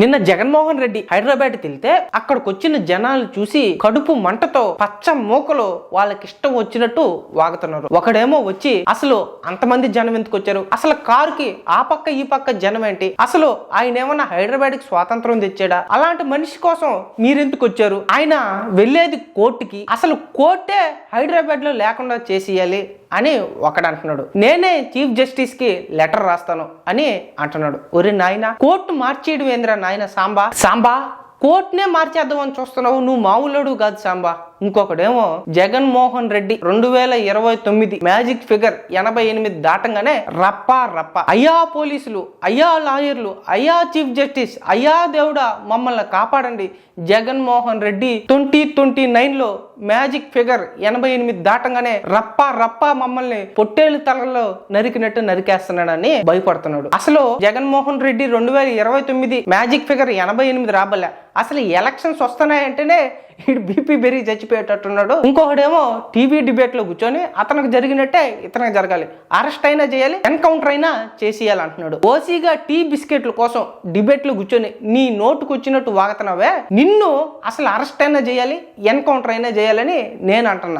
నిన్న జగన్మోహన్ రెడ్డి హైదరాబాద్ వెళ్తే అక్కడికి వచ్చిన జనాలు చూసి కడుపు మంటతో పచ్చ మూకలు వాళ్ళకి ఇష్టం వచ్చినట్టు వాగుతున్నారు. ఒకడేమో వచ్చి అసలు అంతమంది జనం ఎందుకు వచ్చారు అసలు కారుకి ఆ పక్క ఈ పక్క జనం ఏంటి అసలు ఆయన ఏమన్నా హైదరాబాద్కి స్వాతంత్రం తెచ్చాడా? అలాంటి మనిషి కోసం మీరెందుకు వచ్చారు ఆయన వెళ్ళేది కోర్టుకి. అసలు కోర్టే హైదరాబాద్లో లేకుండా చేసేయాలి. అని ఒకడు అంటున్నాడు. నేనే చీఫ్ జస్టిస్కి లెటర్ రాస్తాను అని అంటున్నాడు. ఒరే నాయన కోర్టు మార్చేయడం ఏంద్రా నాయన సాంబా? సాంబా కోర్టునే మార్చేద్దామని చూస్తున్నావు. నువ్వు మామూలుడు కాదు సాంబా. ఇంకొకడేమో జగన్మోహన్ రెడ్డి రెండు వేల ఇరవై తొమ్మిది మ్యాజిక్ ఫిగర్ ఎనభై ఎనిమిది దాటంగానే రప్ప రప్ప. అయ్యా పోలీసులు అయ్యా లాయర్లు అయ్యా చీఫ్ జస్టిస్ అయ్యా దేవుడా మమ్మల్ని కాపాడండి. జగన్మోహన్ రెడ్డి ట్వంటీ ట్వంటీ నైన్లో మ్యాజిక్ ఫిగర్ ఎనభై ఎనిమిది దాటంగానే రప్ప రప్ప మమ్మల్ని పొట్టేలు తలలో నరికినట్టు నరికేస్తున్నాడని భయపడుతున్నాడు. అసలు జగన్మోహన్ రెడ్డి రెండు వేల ఇరవై తొమ్మిది మ్యాజిక్ ఫిగర్ ఎనభై ఎనిమిది రాబలే. అసలు ఎలక్షన్స్ వస్తున్నాయంటేనే ఈడు బీపీ పెరిగి చచ్చిపోయేటట్టున్నాడు. ఇంకొకడేమో టీవీ డిబేట్లో కూర్చొని అతనికి జరిగినట్టే ఇతనికి జరగాలి. అరెస్ట్ అయినా చేయాలి ఎన్కౌంటర్ అయినా చేసేయాలి అంటున్నాడు ఓసీగా టీ బిస్కెట్ల కోసం డిబేట్లో కూర్చొని నీ నోటుకు వచ్చినట్టు వాగుతున్నావే నిన్ను అసలు అరెస్ట్ అయినా చేయాలి ఎన్కౌంటర్ అయినా చేయాలని నేను అంటున్నా.